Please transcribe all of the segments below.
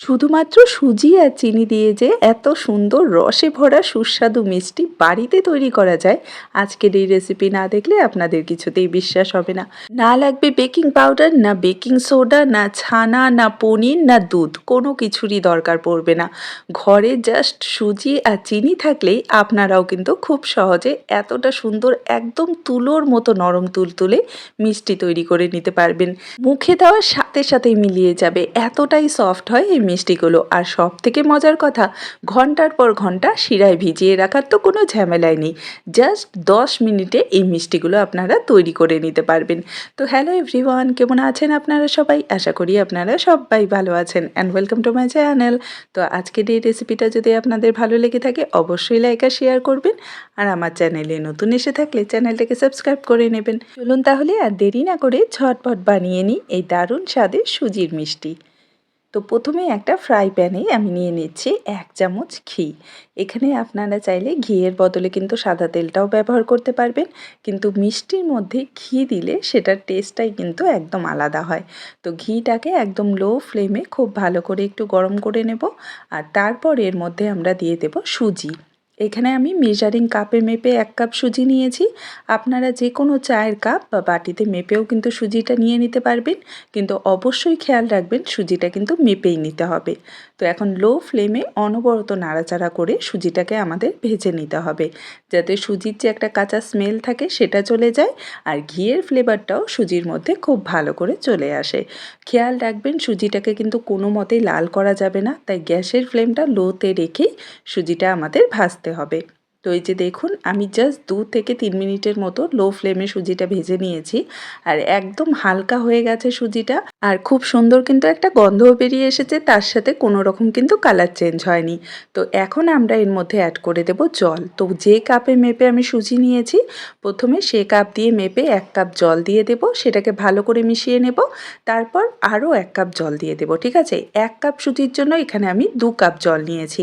শুধুমাত্র সুজি আর চিনি দিয়ে যে এত সুন্দর রসে ভরা সুস্বাদু মিষ্টি বাড়িতে তৈরি করা যায়, আজকের এই রেসিপি না দেখলে আপনাদের কিছুতেই বিশ্বাস হবে না। না লাগবে বেকিং পাউডার না বেকিং সোডা না ছানা, না পনির, না দুধ, কোনো কিছুরই দরকার পড়বে না। ঘরে জাস্ট সুজি আর চিনি থাকলেই আপনারাও কিন্তু খুব সহজে এতটা সুন্দর একদম তুলোর মতো নরম তুলতুলে মিষ্টি তৈরি করে নিতে পারবেন। মুখে দেওয়ার সাথে মিলিয়ে যাবে। এতটাই সফট হয় এই মিষ্টিগুলো। আর সব থেকে মজার কথা, ঘণ্টার পর ঘণ্টা শিরায় ভিজিয়ে রাখার তো কোনো ঝামেলাই নেই। জাস্ট দশ মিনিটে এই মিষ্টিগুলো আপনারা তৈরি করে নিতে পারবেন। তো হ্যালো এভরিওয়ান কেমন আছেন আপনারা সবাই? আশা করি আপনারা সবাই ভালো আছেন। And welcome to my channel তো আজকের এই রেসিপিটা যদি আপনাদের ভালো লেগে থাকে, অবশ্যই লাইক আর শেয়ার করবেন। আর আমার চ্যানেলে নতুন এসে থাকলে চ্যানেলটাকে সাবস্ক্রাইব করে নেবেন। চলুন তাহলে আর দেরি না করে ঝটপট বানিয়ে নিই এই দারুণ স্বাদের সুজির মিষ্টি। তো প্রথমে একটা ফ্রাই প্যানে আমি নিয়ে নিচ্ছি এক চামচ ঘি। এখানে আপনারা চাইলে ঘিয়ের বদলে কিন্তু সাদা তেলটাও ব্যবহার করতে পারবেন, কিন্তু মিষ্টির মধ্যে ঘি দিলে সেটার টেস্টটাই কিন্তু একদম আলাদা হয়। তো ঘিটাকে একদম লো ফ্লেমে খুব ভালো করে একটু গরম করে নেব, আর তারপর এর মধ্যে আমরা দিয়ে দেব সুজি। এখানে আমি মেজারিং কাপে মেপে এক কাপ সুজি নিয়েছি। আপনারা যে কোনো চায়ের কাপ বা বাটিতে মেপেও কিন্তু সুজিটা নিয়ে নিতে পারবেন। কিন্তু অবশ্যই খেয়াল রাখবেন, সুজিটা কিন্তু মেপেই নিতে হবে। তো এখন লো ফ্লেমে অনবরত নাড়াচাড়া করে সুজিটাকে আমাদের ভেজে নিতে হবে। যাতে সুজির যে একটা কাঁচা স্মেল থাকে সেটা চলে যায় আর ঘিয়ের ফ্লেভারটাও সুজির মধ্যে খুব ভালো করে চলে আসে। খেয়াল রাখবেন, সুজিটাকে কিন্তু কোনো মতেই লাল করা যাবে না। তাই গ্যাসের ফ্লেমটা লোতে রেখেই সুজিটা আমাদের ভাজতে হবে। তো এই যে দেখুন, আমি জাস্ট দু থেকে তিন মিনিটের মতো লো ফ্লেমে সুজিটা ভেজে নিয়েছি। আর একদম হালকা হয়ে গেছে সুজিটা। আর খুব সুন্দর কিন্তু একটা গন্ধও বেরিয়ে এসেছে, তার সাথে কোনো রকম কিন্তু কালার চেঞ্জ হয়নি। তো এখন আমরা এর মধ্যে অ্যাড করে দেব জল। তো যে কাপে মেপে আমি সুজি নিয়েছি, প্রথমে সে কাপ দিয়ে মেপে এক কাপ জল দিয়ে দেব, সেটাকে ভালো করে মিশিয়ে নেব। তারপর আরও এক কাপ জল দিয়ে দেব, ঠিক আছে? এক কাপ সুজির জন্য এখানে আমি দু কাপ জল নিয়েছি।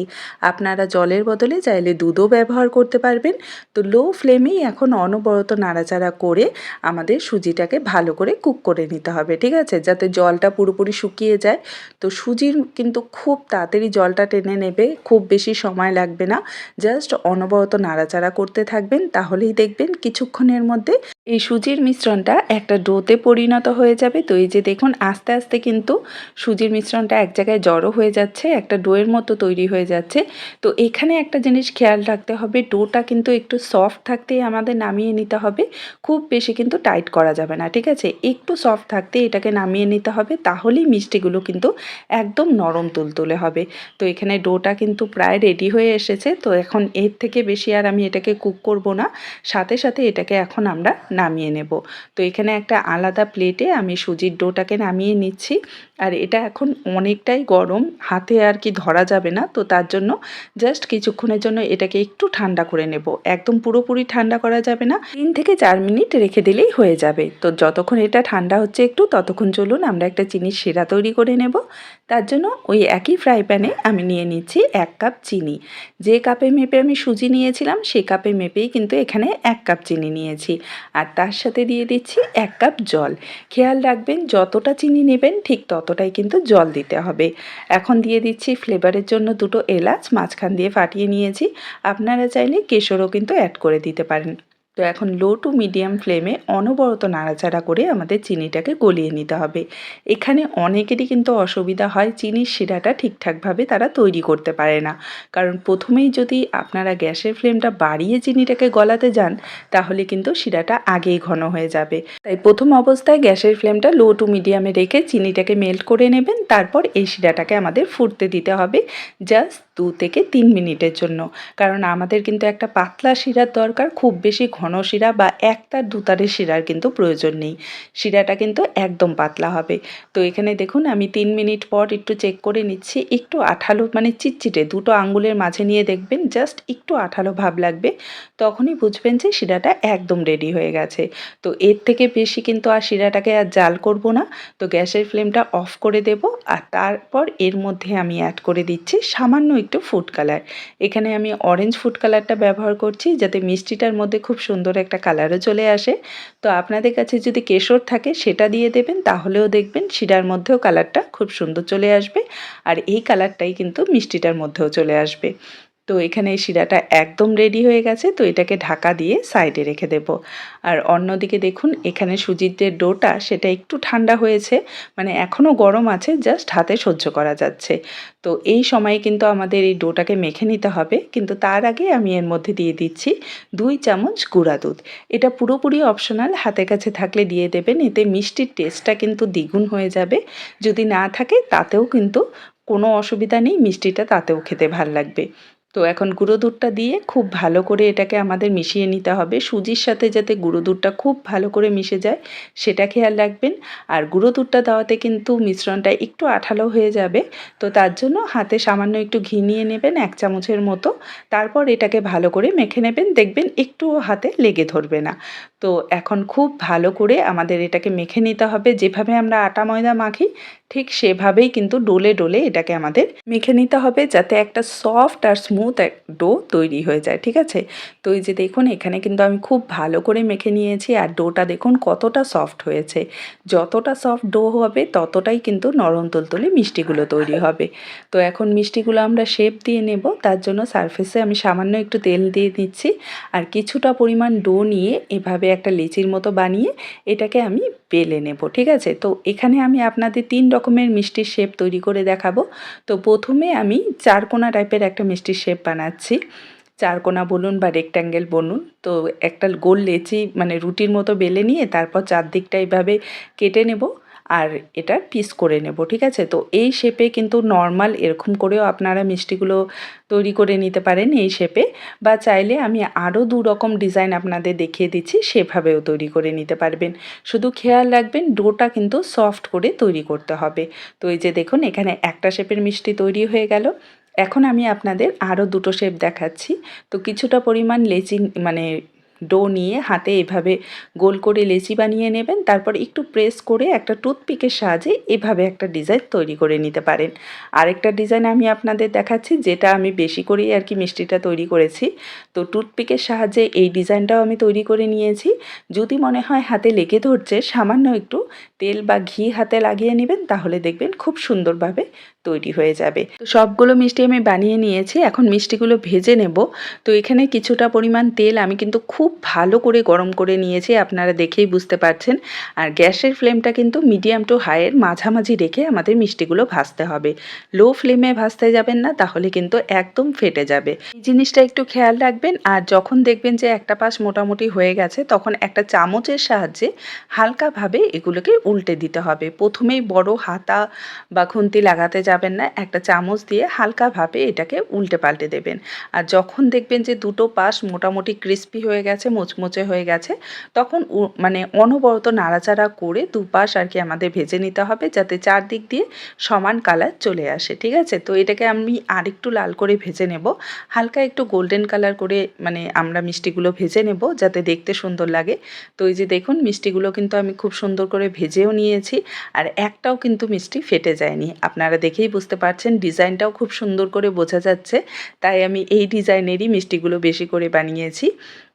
আপনারা জলের বদলে চাইলে দুধও ব্যবহার করতে পারবেন। তো লো ফ্লেমেই এখন অনবরত নাড়াচাড়া করে আমাদের সুজিটাকে ভালো করে কুক করে নিতে হবে, ঠিক আছে? যাতে জলটা পুরোপুরি শুকিয়ে যায়। তো সুজির কিন্তু খুব তাড়াতাড়ি জলটা টেনে নেবে, খুব বেশি সময় লাগবে না। জাস্ট অনবরত নাড়াচাড়া করতে থাকবেন, তাহলেই দেখবেন কিছুক্ষণের মধ্যে এই সুজির মিশ্রণটা একটা ডোতে পরিণত হয়ে যাবে। তো এই যে দেখুন, আস্তে আস্তে কিন্তু সুজির মিশ্রণটা এক জায়গায় জড়ো হয়ে যাচ্ছে, একটা ডোয়ের মতো তৈরি হয়ে যাচ্ছে। তো এখানে একটা জিনিস খেয়াল রাখতে হবে, ডোটা কিন্তু একটু সফট থাকতেই আমাদের নামিয়ে নিতে হবে। খুব বেশি কিন্তু টাইট করা যাবে না, ঠিক আছে? একটু সফট থাকতে এটাকে নামিয়ে নিতে হবে, তাহলেই মিষ্টিগুলো কিন্তু একদম নরম তুলতুলে হবে। তো এখানে ডোটা কিন্তু প্রায় রেডি হয়ে এসেছে। তো এখন এর থেকে বেশি আর আমি এটাকে কুক করব না। সাথে সাথে এটাকে এখন আমরা নামিয়ে নেব। তো এখানে একটা আলাদা প্লেটে আমি সুজির ডোটাকে নামিয়ে নিচ্ছি। আর এটা এখন অনেকটাই গরম, হাতে আর কি ধরা যাবে না। তো তার জন্য জাস্ট কিছুক্ষণের জন্য এটাকে একটু ঠান্ডা করে নেব। একদম পুরোপুরি ঠান্ডা করা যাবে না। তিন থেকে চার মিনিট রেখে দিলেই হয়ে যাবে। তো যতক্ষণ এটা ঠান্ডা হচ্ছে একটু, ততক্ষণ চলুন আমরা একটা চিনির শিরা তৈরি করে নেব। তার জন্য ওই একই ফ্রাই প্যানে আমি নিয়ে নিচ্ছি এক কাপ চিনি। যে কাপে মেপে আমি সুজি নিয়েছিলাম, সে কাপে মেপেই কিন্তু এখানে এক কাপ চিনি নিয়েছি। আর তার সাথে দিয়ে দিচ্ছি এক কাপ জল। খেয়াল রাখবেন, যতটা চিনি নেবেন ঠিক ততটাই কিন্তু জল দিতে হবে। এখন দিয়ে দিচ্ছি ফ্লেভারের জন্য দুটো এলাচ, মাঝখান দিয়ে ফাটিয়ে নিয়েছি। আপনারা চাইলে কেশরও কিন্তু অ্যাড করে দিতে পারেন। তো এখন লো টু মিডিয়াম ফ্লেমে অনবরত নাড়াচাড়া করে আমাদের চিনিটাকে গলিয়ে নিতে হবে। এখানে অনেকেরই কিন্তু অসুবিধা হয়, চিনির শিরাটা ঠিকঠাকভাবে তারা তৈরি করতে পারে না। কারণ প্রথমেই যদি আপনারা গ্যাসের ফ্লেমটা বাড়িয়ে চিনিটাকে গলাতে যান, তাহলে কিন্তু শিরাটা আগেই ঘন হয়ে যাবে। তাই প্রথম অবস্থায় গ্যাসের ফ্লেমটা লো টু মিডিয়ামে রেখে চিনিটাকে মেল্ট করে নেবেন, তারপর এই শিরাটাকে আমাদের ফুটতে দিতে হবে জাস্ট দু থেকে তিন মিনিটের জন্য। কারণ আমাদের কিন্তু একটা পাতলা শিরার দরকার, খুব বেশি শিরা বা একতার দুতারের শিরার কিন্তু প্রয়োজন নেই। শিরাটা কিন্তু একদম পাতলা হবে। তো এখানে দেখুন, আমি তিন মিনিট পর একটু চেক করে নিচ্ছি। একটু আঠালো মানে চিটচিটে দুটো আঙ্গুলের মাঝে নিয়ে দেখবেন জাস্ট একটু আঠালো ভাব লাগবে। তখনই বুঝবেন যে শিরাটা একদম রেডি হয়ে গেছে। তো এর থেকে বেশি কিন্তু আর শিরাটাকে আর জাল করব না। তো গ্যাসের ফ্লেমটা অফ করে দেব। আর তারপর এর মধ্যে আমি অ্যাড করে দিচ্ছি সামান্য একটু ফুড কালার এখানে আমি অরেঞ্জ ফুড কালারটা ব্যবহার করছি, যাতে মিষ্টিটার মধ্যে খুব সুন্দর একটা কালারও চলে আসে। তো আপনাদের কাছে যদি কেশর থাকে সেটা দিয়ে দেবেন, তাহলেও দেখবেন শিরার মধ্যেও কালারটা খুব সুন্দর চলে আসবে। আর এই কালারটাই কিন্তু মিষ্টিটার মধ্যেও চলে আসবে। তো এখানে শিরাটা একদম রেডি হয়ে গেছে, তো এটাকে ঢাকা দিয়ে সাইডে রেখে দেব। আর অন্যদিকে দেখুন, এখানে সুজির যে ডোটা, সেটা একটু ঠান্ডা হয়েছে মানে এখনও গরম আছে জাস্ট হাতে সহ্য করা যাচ্ছে। তো এই সময়ে কিন্তু আমাদের এই ডোটাকে মেখে নিতে হবে, কিন্তু তার আগে আমি এর মধ্যে দিয়ে দিচ্ছি দুই চামচ গুঁড়া দুধ। এটা পুরোপুরি অপশনাল হাতের কাছে থাকলে দিয়ে দেবেন, এতে মিষ্টির টেস্টটা কিন্তু দ্বিগুণ হয়ে যাবে। যদি না থাকে, তাতেও কিন্তু কোনো অসুবিধা নেই, মিষ্টিটা তাতেও খেতে ভালো লাগবে। তো এখন গুঁড়ো দুধটা দিয়ে খুব ভালো করে এটাকে আমাদের মিশিয়ে নিতে হবে। সুজির সাথে যাতে গুঁড়ো দুধটা খুব ভালো করে মিশে যায়, সেটা খেয়াল রাখবেন। আর গুঁড়ো দুধটা দেওয়াতে কিন্তু মিশ্রণটা একটু আঠালো হয়ে যাবে। তো তার জন্য হাতে সামান্য একটু ঘি নিয়ে নেবেন এক চামচের মতো। তারপর এটাকে ভালো করে মেখে নেবেন। দেখবেন একটুও হাতে লেগে ধরবে না। তো এখন খুব ভালো করে আমাদের এটাকে মেখে নিতে হবে। যেভাবে আমরা আটা ময়দা মাখি, ঠিক সেভাবেই কিন্তু ডোলে ডোলে এটাকে আমাদের মেখে নিতে হবে যাতে একটা সফট আর স্মুথ এক ডো তৈরি হয়ে যায়, ঠিক আছে? তো এই যে দেখুন, এখানে কিন্তু আমি খুব ভালো করে মেখে নিয়েছি আর ডোটা দেখুন কতটা সফট হয়েছে। যতটা সফট ডো হবে, ততটাই কিন্তু নরম তুলতুলে মিষ্টিগুলো তৈরি হবে। তো এখন মিষ্টিগুলো আমরা শেপ দিয়ে নেব, তার জন্য সারফেসে আমি সামান্য একটু তেল দিয়ে দিচ্ছি। আর কিছুটা পরিমাণ ডো নিয়ে এভাবে একটা লিচির মতো বানিয়ে এটাকে আমি বেলে নেব, ঠিক আছে? তো এখানে আমি আপনাদের তিন রকমের মিষ্টির শেপ তৈরি করে দেখাবো। তো প্রথমে আমি চারকোনা টাইপের একটা মিষ্টির শেপ বানাচ্ছি। চারকোনা বলুন বা রেক্ট্যাঙ্গেল বলুন। তো একটা গোল লেচি মানে রুটির মতো বেলে নিয়ে তারপর চারদিকটা এইভাবে কেটে নেব। আর এটা পিস করে নেব, ঠিক আছে? তো এই শেপে কিন্তু নর্মাল এরকম করেও আপনারা মিষ্টিগুলো তৈরি করে নিতে পারেন এই শেপে বা চাইলে আমি আরও দু রকম ডিজাইন আপনাদের দেখিয়ে দিচ্ছি, সেভাবেও তৈরি করে নিতে পারবেন। শুধু খেয়াল রাখবেন, ডোটা কিন্তু সফট করে তৈরি করতে হবে। তো এই যে দেখুন, এখানে একটা শেপের মিষ্টি তৈরি হয়ে গেল। এখন আমি আপনাদের আরও দুটো শেপ দেখাচ্ছি। তো কিছুটা পরিমাণ লেচি মানে ডো নিয়ে হাতে এভাবে গোল করে লেচি বানিয়ে নেবেন। তারপর একটু প্রেস করে একটা টুথপিকের সাহায্যে এভাবে একটা ডিজাইন তৈরি করে নিতে পারেন। আরেকটা ডিজাইন আমি আপনাদের দেখাচ্ছি, যেটা আমি বেশি করেই আর কি মিষ্টিটা তৈরি করেছি। তো টুথপিকের সাহায্যে এই ডিজাইনটাও আমি তৈরি করে নিয়েছি। যদি মনে হয় হাতে লেগে ধরছে, সামান্য একটু তেল বা ঘি হাতে লাগিয়ে নেবেন, তাহলে দেখবেন খুব সুন্দরভাবে তৈরি হয়ে যাবে। তো সবগুলো মিষ্টি আমি বানিয়ে নিয়েছি, এখন মিষ্টিগুলো ভেজে নেব। তো এখানে কিছুটা পরিমাণ তেল আমি কিন্তু খুব ভালো করে গরম করে নিয়েছি, আপনারা দেখেই বুঝতে পারছেন। আর গ্যাসের ফ্লেমটা কিন্তু মিডিয়াম টু হাইয়ের মাঝামাঝি রেখে আমাদের মিষ্টিগুলো ভাজতে হবে। লো ফ্লেমে ভাজতে যাবেন না, তাহলে কিন্তু একদম ফেটে যাবে। এই জিনিসটা একটু খেয়াল রাখবেন, আর যখন দেখবেন যে একটা পাশ মোটামুটি হয়ে গেছে, তখন একটা চামচের সাহায্যে হালকাভাবে এগুলোকে উল্টে দিতে হবে। প্রথমেই বড় হাতা বা খুন্তি লাগাতে যাবেন না, একটা চামচ দিয়ে হালকাভাবে এটাকে উল্টে পাল্টে দেবেন। আর যখন দেখবেন যে দুটো পাশ মোটামুটি ক্রিস্পি হয়ে গেছে মুচমুচে হয়ে গেছে, তখন মানে অনবরত নাড়াচাড়া করে দুপাশ আর কি আমাদের ভেজে নিতে হবে যাতে চারদিক দিয়ে সমান কালার চলে আসে, ঠিক আছে? তো এটাকে আমি আরেকটু লাল করে ভেজে নেব। হালকা একটু গোল্ডেন কালার করে মানে আমরা মিষ্টিগুলো ভেজে নেব যাতে দেখতে সুন্দর লাগে। তো এই যে দেখুন, মিষ্টিগুলো কিন্তু আমি খুব সুন্দর করে ভেজেও নিয়েছি আর একটাও কিন্তু মিষ্টি ফেটে যায়নি। আপনারা দেখেই বুঝতে পারছেন, ডিজাইনটাও খুব সুন্দর করে বোঝা যাচ্ছে, তাই আমি এই ডিজাইনেরই মিষ্টিগুলো বেশি করে বানিয়েছি।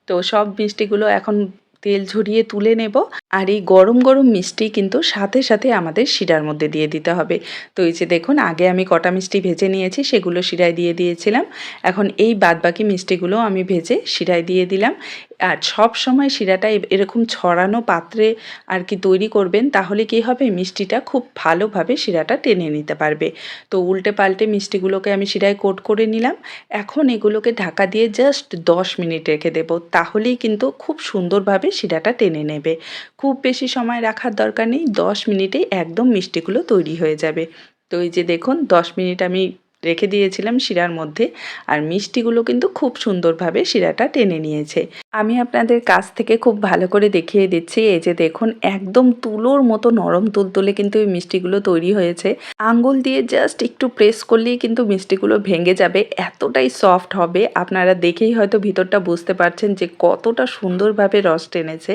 তো সব মিষ্টিগুলো এখন তেল ঝরিয়ে তুলে নেব। আর এই গরম গরম মিষ্টি কিন্তু সাথে সাথে আমাদের শিরার মধ্যে দিয়ে দিতে হবে। তো এই যে দেখুন, আগে আমি কটা মিষ্টি ভেজে নিয়েছি, সেগুলো শিরায় দিয়ে দিয়েছিলাম। এখন এই বাদবাকি মিষ্টিগুলো আমি ভেজে শিরায় দিয়ে দিলাম। আর সব সময় শিরাটা এরকম ছড়ানো পাত্রে আর কি তৈরি করবেন, তাহলে কি হবে? মিষ্টিটা খুব ভালোভাবে শিরাটা টেনে নিতে পারবে। তো উল্টে পাল্টে মিষ্টিগুলোকে আমি শিরায় কোট করে নিলাম। এখন এগুলোকে ঢাকা দিয়ে জাস্ট দশ মিনিট রেখে দেবো, তাহলেই কিন্তু খুব সুন্দরভাবে শিরাটা টেনে নেবে। খুব বেশি সময় রাখার দরকার নেই, দশ মিনিটেই একদম মিষ্টিগুলো তৈরি হয়ে যাবে। তো এই যে দেখুন, দশ মিনিট আমি রেখে দিয়েছিলাম শিরার মধ্যে, আর মিষ্টিগুলো কিন্তু খুব সুন্দরভাবে শিরাটা টেনে নিয়েছে। আমি আপনাদের কাছ থেকে খুব ভালো করে দেখিয়ে দিচ্ছি। এই যে দেখুন, একদম তুলোর মতো নরম তুলতুলে কিন্তু এই মিষ্টিগুলো তৈরি হয়েছে। আঙ্গুল দিয়ে জাস্ট একটু প্রেস করলেই কিন্তু মিষ্টিগুলো ভেঙে যাবে, এতটাই সফট হবে। আপনারা দেখেই হয়তো ভিতরটা বুঝতে পারছেন যে কতটা সুন্দরভাবে রস টেনেছে।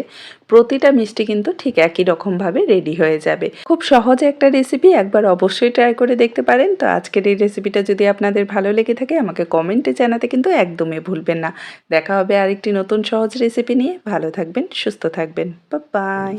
প্রতিটা মিষ্টি কিন্তু ঠিক একই রকমভাবে রেডি হয়ে যাবে। খুব সহজে একটা রেসিপি একবার অবশ্যই ট্রাই করে দেখতে পারেন। তো আজকের এই রেসিপিটা যদি আপনাদের ভালো লেগে থাকে, আমাকে কমেন্টে জানাতে কিন্তু একদমই ভুলবেন না। দেখা হবে আরেকটি নতুন সহজ রেসিপি নিয়ে ভালো থাকবেন সুস্থ থাকবেন। বাই